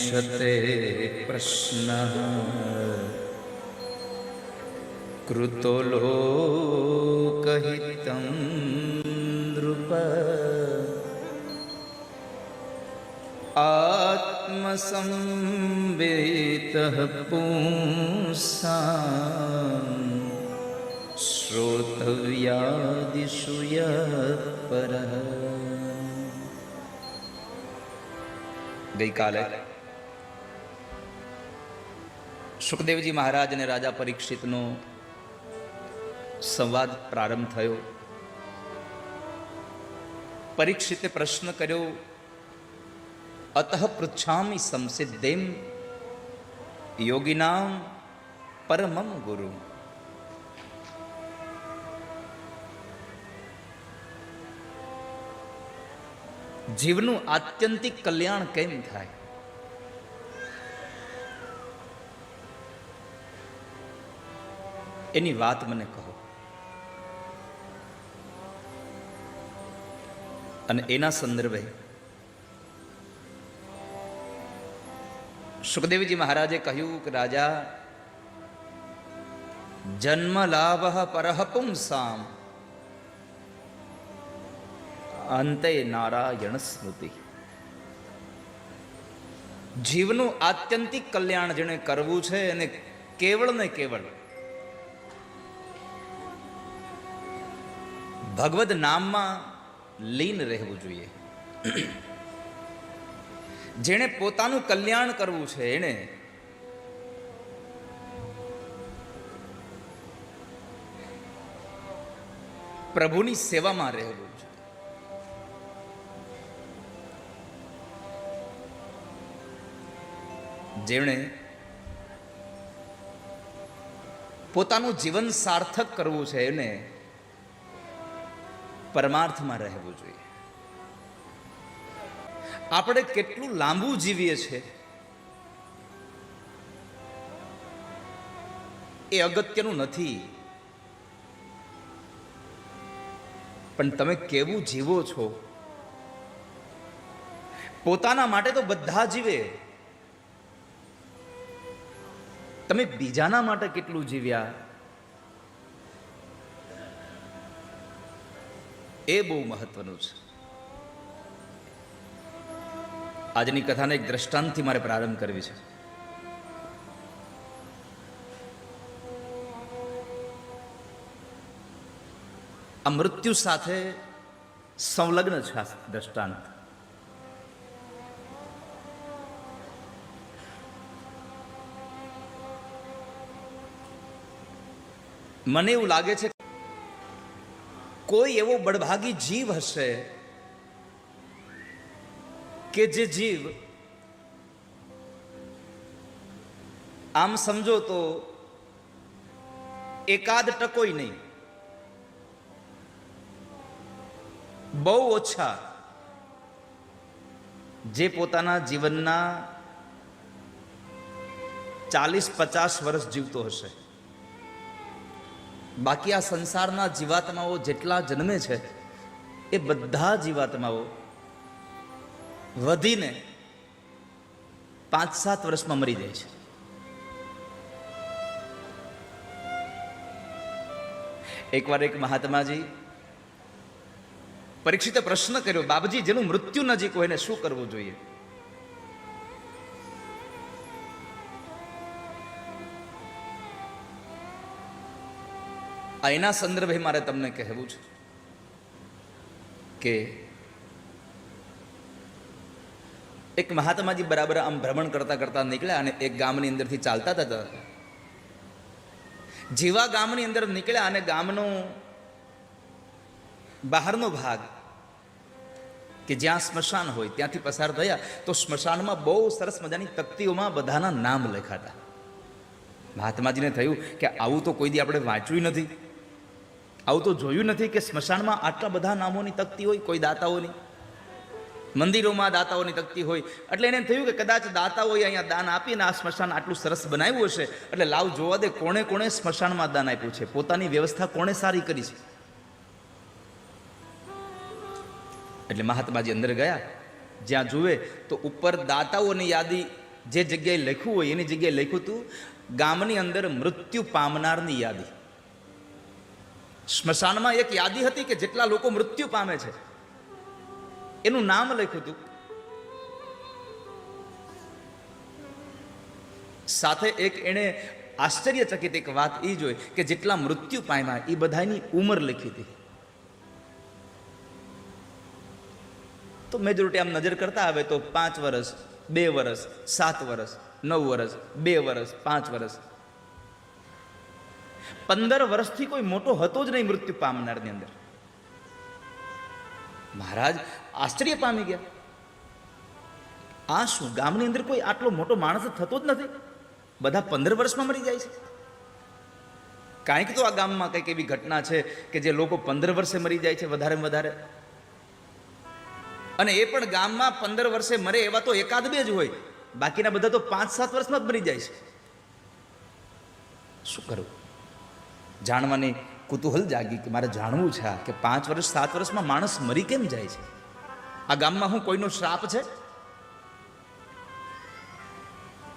निशते प्रश्नः कृतो लोकहितं नृप आत्मसंवेतः पुंसाम् श्रोतव्यादिषु यः परः ગઈકાલે સુખદેવજી મહારાજ અને રાજા પરીક્ષિતનો સંવાદ પ્રારંભ થયો. પરીક્ષિતે પ્રશ્ન કર્યો, અતઃ પૃચ્છામી સંસિદ્ધેમ યોગિનામ પરમમ ગુરુ. જીવનું આત્યંતિક કલ્યાણ કેમ થાય? એની વાત મને કહો. અને એના સંદર્ભે સુખદેવજી મહારાજે કહ્યું કે રાજા, જન્મ લાભ પરહપુંસામ અંતે નારાયણ સ્મૃતિ. જીવનું આત્યંતિક કલ્યાણ જેણે કરવું છે અને કેવળ ને કેવળ ભગવદ નામમાં લીન રહેવું જોઈએ. જેણે પોતાનું કલ્યાણ કરવું છે એણે પ્રભુની સેવામાં રહેવું છે જેણે પોતાનું જીવન સાર્થક કરવું છે, એને પરમાર્થમાં રહેવું જોઈએ. આપણે કેટલું લાંબુ જીવીએ છીએ એ અગત્યનું નથી. પણ તમે કેવું જીવો છો? પોતાના માટે તો બધા જીવે. તમે બીજાના માટે કેટલું જીવ્યા? એ બહુ મહત્વનું છે. આજની કથાને એક દ્રષ્ટાંતથી મારે પ્રારંભ કરવી છે. આ મૃત્યુ સાથે સંલગ્ન છે આ દ્રષ્ટાંત. મને એવું લાગે છે કોઈ એવો બળભાગી જીવ હશે કે જે જીવ આમ સમજો તો એકાદ ટકોય નહીં. બહુ ઓછા જે પોતાના જીવનના ચાલીસ પચાસ વર્ષ જીવતો હશે. બાકી આ સંસારના જીવાત્માઓ જેટલા જન્મે છે, એ બધા જીવાત્માઓ વધીને પાંચ સાત વર્ષમાં મરી જાય છે. એકવાર એક મહાત્માજી પરીક્ષિતે પ્રશ્ન કર્યો બાબજી જેનું મૃત્યુ નજીક હોય એને શું કરવું જોઈએ? આ એના સંદર્ભે મારે તમને કહેવું છે કે એક મહાત્માજી બરાબર આમ ભ્રમણ કરતા કરતા નીકળ્યા અને એક ગામની અંદરથી ચાલતા હતા. જેવા ગામની અંદર નીકળ્યા અને ગામનો બહારનો ભાગ કે જ્યાં સ્મશાન હોય ત્યાંથી પસાર થયા, તો સ્મશાનમાં બહુ સરસ મજાની તકતીઓમાં બધાના નામ લખાતા. મહાત્માજીને થયું કે આવું તો કોઈ દી આપણે વાંચ્યું નથી. આવું તો જોયું નથી કે સ્મશાનમાં આટલા બધા નામોની તકતી હોય, કોઈ દાતાઓની? મંદિરોમાં દાતાઓની તકતી હોય. એટલે એને થયું કે કદાચ દાતાઓએ અહીંયા દાન આપીને આ સ્મશાન આટલું સરસ બનાવ્યું હશે. એટલે લાવ જોવા દે, કોણે કોણે સ્મશાનમાં દાન આપ્યું છે? પોતાની વ્યવસ્થા કોણે સારી કરી છે? એટલે મહાત્માજી અંદર ગયા. જ્યાં જુએ, તો ઉપર દાતાઓની યાદી જે જગ્યાએ લખ્યું હોય, એની જગ્યાએ લખ્યું હતું, ગામની અંદર મૃત્યુ પામનારની યાદી. સ્મશાનમાં એક યાદી હતી કે જેટલા લોકો મૃત્યુ પામે છે. એનું નામ લખ્યું હતું. સાથે એક એણે આશ્ચર્યચકિત એક વાત એ જોઈ કે જેટલા મૃત્યુ પામ્યા એ બધાની ઉંમર લખી હતી. તો મેજોરિટી આમ નજર કરતા આવે તો પાંચ વર્ષ બે વર્ષ સાત વર્ષ નવ વર્ષ બે વર્ષ પાંચ વર્ષ પંદર વર્ષથી કોઈ મોટો હતો જ નહીં મૃત્યુ પામનારની અંદર. મહારાજ આશ્ચર્ય પામી ગયા. આ શું, ગામની અંદર કોઈ આટલો મોટો માણસ થતો જ નથી? બધા પંદર વર્ષમાં મરી જાય છે. કાંઈક તો આ ગામમાં કંઈક એવી ઘટના છે કે જે લોકો પંદર વર્ષે મરી જાય છે વધારે વધારે. અને એ પણ ગામમાં પંદર વર્ષે મરે એવા તો એકાદ બે જ હોય. બાકીના બધા તો પાંચ સાત વર્ષમાં જ મરી જાય છે. શું કરું જાણવાની કુતૂહલ જાગી કે મારે જાણવું છે આ કે પાંચ વર્ષ, સાત વર્ષમાં માણસ મરી કેમ જાય છે? આ ગામમાં હું કોઈનો શ્રાપ છે?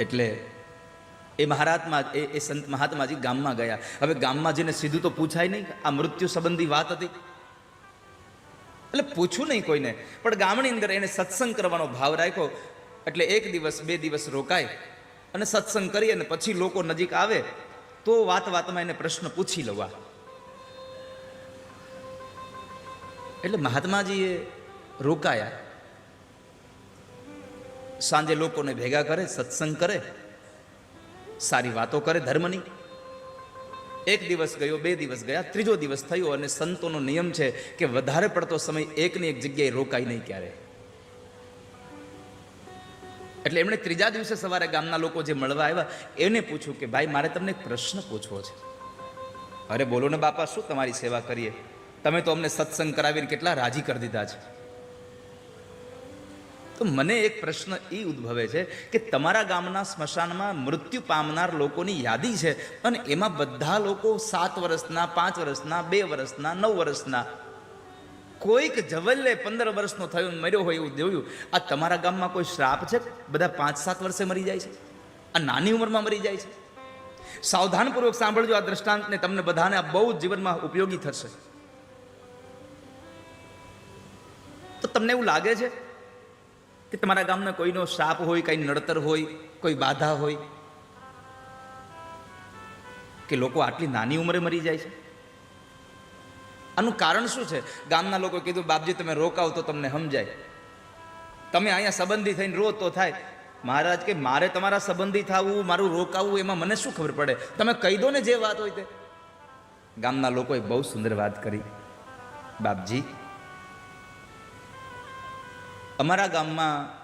એટલે એ મહારાત્મા, એ એ સંત મહાત્માજી ગામમાં ગયા. હવે ગામમાં જઈને સીધું તો પૂછાય નહીં આ મૃત્યુ સંબંધી વાત હતી? એટલે પૂછ્યું નહીં કોઈને. પણ ગામની અંદર એને સત્સંગ કરવાનો ભાવ રાખ્યો. એટલે એક દિવસ, બે દિવસ રોકાય અને સત્સંગ કરી અને પછી લોકો નજીક આવે. તો વાત વાતમાં એને પ્રશ્ન પૂછી લવા એટલે મહાત્માજીએ રોકાયા. સાંજે લોકોને ભેગા કરે, સત્સંગ કરે, સારી વાતો કરે ધર્મની. એક દિવસ ગયો, બે દિવસ ગયા, ત્રીજો દિવસ થયો અને સંતોનો નિયમ છે કે વધારે પડતો સમય એકની એક જગ્યાએ રોકાય નહીં ક્યારે. એટલે એમણે ત્રીજા દિવસે સવારે ગામના લોકો જે મળવા આવ્યા, એને પૂછ્યું કે, ભાઈ, મારે તમને એક પ્રશ્ન પૂછવો છે. અરે, બોલો ને બાપા, શું તમારી સેવા કરીએ? તમે તો અમને સત્સંગ કરાવીને કેટલા રાજી કરી દીધા છે. તો મને એક પ્રશ્ન એ ઉદ્ભવે છે કે તમારા ગામના સ્મશાનમાં મૃત્યુ પામનાર લોકોની યાદી છે અને એમાં બધા લોકો સાત વર્ષના, પાંચ વર્ષના, બે વર્ષના, નવ વર્ષના કોઈક જવલ્લે પંદર વર્ષનો થયો મર્યો હોય એવું જોયું આ તમારા ગામમાં કોઈ શ્રાપ છે? બધા પાંચ સાત વર્ષે મરી જાય છે? આ નાની ઉંમરમાં મરી જાય છે? સાવધાનપૂર્વક સાંભળજો આ દ્રષ્ટાંતને, તમને બધાને આ બહુ જીવનમાં ઉપયોગી થશે. તો તમને એવું લાગે છે કે તમારા ગામના કોઈનો શાપ હોય, કંઈ નડતર હોય, કોઈ બાધા હોય, કે લોકો આટલી નાની ઉંમરે મરી જાય છે? આનું કારણ શું છે? ગામના લોકો કીધું, બાપજી, તમે રોકાવ તો તમને સમજાય. તમે અહીંયા સંબંધી થઈને રો તો થાય. મહારાજ કે, મારે તમારા સંબંધી થવું, મારું રોકાવું, એમાં મને શું ખબર પડે? તમે કહી દો ને જે વાત હોય તે. ગામના લોકોએ બહુ સુંદર વાત કરી. બાપજી, અમારા ગામમાં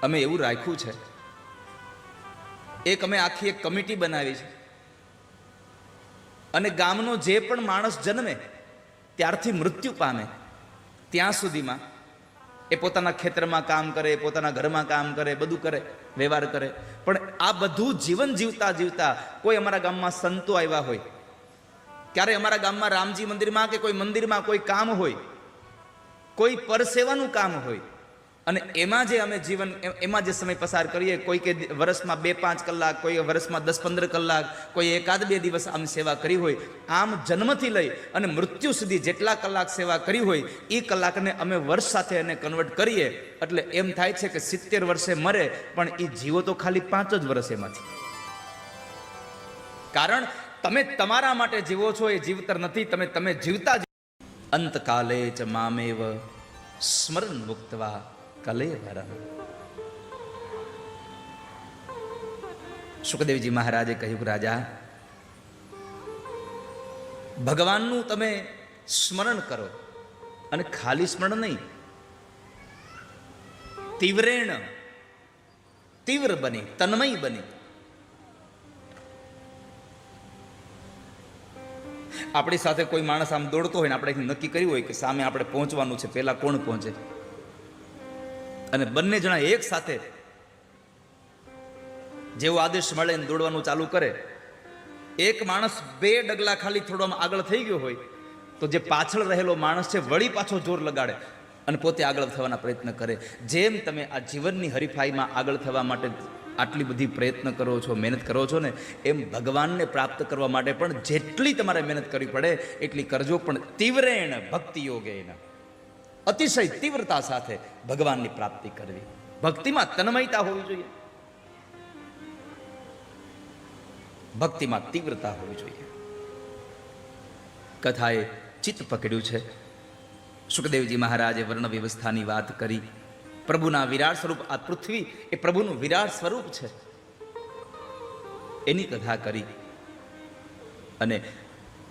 અમે એવું રાખ્યું છે. એક અમે આખી એક કમિટી બનાવી છે. અને ગામનો જે પણ માણસ જન્મે ત્યારથી મૃત્યુ પામે. ત્યાં સુધીમાં એ પોતાના ખેતરમાં કામ કરે, પોતાના ઘરમાં કામ કરે, બધું કરે, વ્યવહાર કરે. પણ આ બધું જીવન જીવતા જીવતા કોઈ અમારા ગામમાં સંતો આવ્યા હોય, ક્યારે અમારા ગામમાં રામજી મંદિરમાં કે કોઈ મંદિરમાં કોઈ કામ હોય, કોઈ પરસેવાનું કામ હોય અને એમાં જે અમે જીવન એમાં જે સમય પસાર કરીએ, કોઈ કે વર્ષમાં બે, પાંચ કલાક, કોઈ વર્ષમાં દસ, પંદર કલાક, કોઈ એકાદ બે દિવસ આમ સેવા કરી હોય, આમ જન્મથી લઈ અને મૃત્યુ સુધી જેટલા કલાક સેવા કરી હોય, એ કલાકને અમે વર્ષ સાથે એને કન્વર્ટ કરીએ, એટલે એમ થાય છે કે સિત્તેર વર્ષે મરે, પણ એ જીવો તો ખાલી પાંચ જ વર્ષ એમાંથી. કારણ તમે તમારા માટે જીવો છો, એ જીવતર નથી, તમે તમે જીવતા જ અંતકાલે જ મામેવ સ્મરણ મુક્તવા કલેવરમ સુખદેવજી મહારાજે કહ્યું રાજા, ભગવાનનું તમે સ્મરણ કરો અને ખાલી સ્મરણ નહીં, તીવ્રેણ, તીવ્ર બની, તન્મય બની. આપણી સાથે કોઈ માણસ આમ દોડતો હોય ને આપણે નક્કી કર્યું હોય કે સામે આપણે પહોંચવાનું છે, પહેલા કોણ પહોંચે? અને બંને જણા એક સાથે જેવો આદેશ મળે ને દોડવાનું ચાલુ કરે, એક માણસ બે ડગલા ખાલી થોડામાં આગળ થઈ ગયો હોય, તો જે પાછળ રહેલો માણસ છે વળી પાછો જોર લગાડે અને પોતે આગળ થવાના પ્રયત્ન કરે. જેમ તમે આ જીવનની હરીફાઈમાં આગળ થવા માટે આટલી બધી પ્રયત્ન કરો છો, મહેનત કરો છો ને, એમ ભગવાનને પ્રાપ્ત કરવા માટે પણ જેટલી તમારે મહેનત કરવી પડે, એટલી કરજો. પણ તીવ્રેણ ભક્તિ યોગેન અતિશય તીવ્રતા સાથે ભગવાનની પ્રાપ્તિ કરવી. ભક્તિમાં તન્મયતા હોવી જોઈએ. ભક્તિમાં તીવ્રતા હોવી જોઈએ. કથાએ ચિત્ત પકડ્યું છે. સુખદેવજી મહારાજે વર્ણ વ્યવસ્થાની વાત કરી. પ્રભુના વિરાટ સ્વરૂપ, આ પૃથ્વી એ પ્રભુનું વિરાટ સ્વરૂપ છે. એની કથા કરી. અને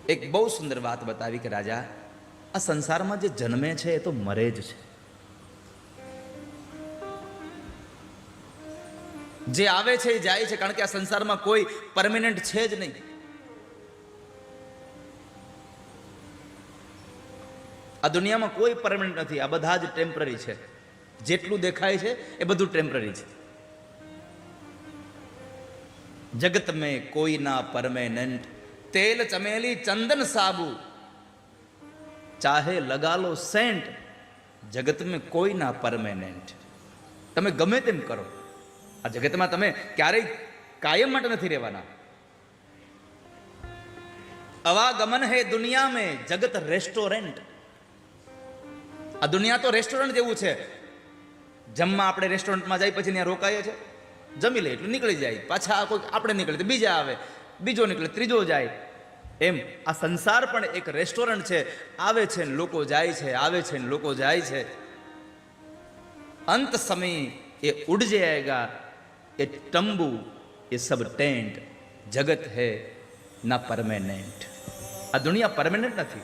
એક બહુ સુંદર વાત બતાવી કે રાજા આ સંસારમાં જે જન્મે છે એ તો મરે જ છે. જે આવે છે એ જાય છે, કારણ કે આ સંસારમાં કોઈ પરમેનન્ટ છે જ નહીં. આ દુનિયામાં કોઈ પરમેનન્ટ નથી, આ બધા જ ટેમ્પરરી છે. જેટલું દેખાય છે એ બધું ટેમ્પરરી છે. જગત મેં કોઈના પરમેનન્ટ તેલ ચમેલી ચંદન સાબુ. ચાહે લગા લો સેન્ટ જગત મેં કોઈ ના પરમેનન્ટ. તમે ગમે તેમ કરો. આ જગતમાં તમે ક્યારેય કાયમ માટે નથી રહેવાના. અવાગમન હે દુનિયા મેં જગત રેસ્ટોરન્ટ. આ દુનિયા તો રેસ્ટોરન્ટ જેવું છે. જમવા આપણે રેસ્ટોરન્ટમાં જાય પછી ત્યાં રોકાઈએ છે. જમી લે એટલું નીકળી જાય. પાછા કોઈ આપણે નીકળે બીજા આવે. બીજો નીકળે, ત્રીજો જાય. એમ આ સંસાર પણ એક રેસ્ટોરન્ટ છે. આવે છે ને લોકો જાય છે, આવે છે ને લોકો જાય છે. અંત સમય એ ઉડ જાયગા એ તંબુ એ સબ ટેન્ટ. જગત હે ના પરમેનન્ટ. આ દુનિયા પરમેનન્ટ નથી.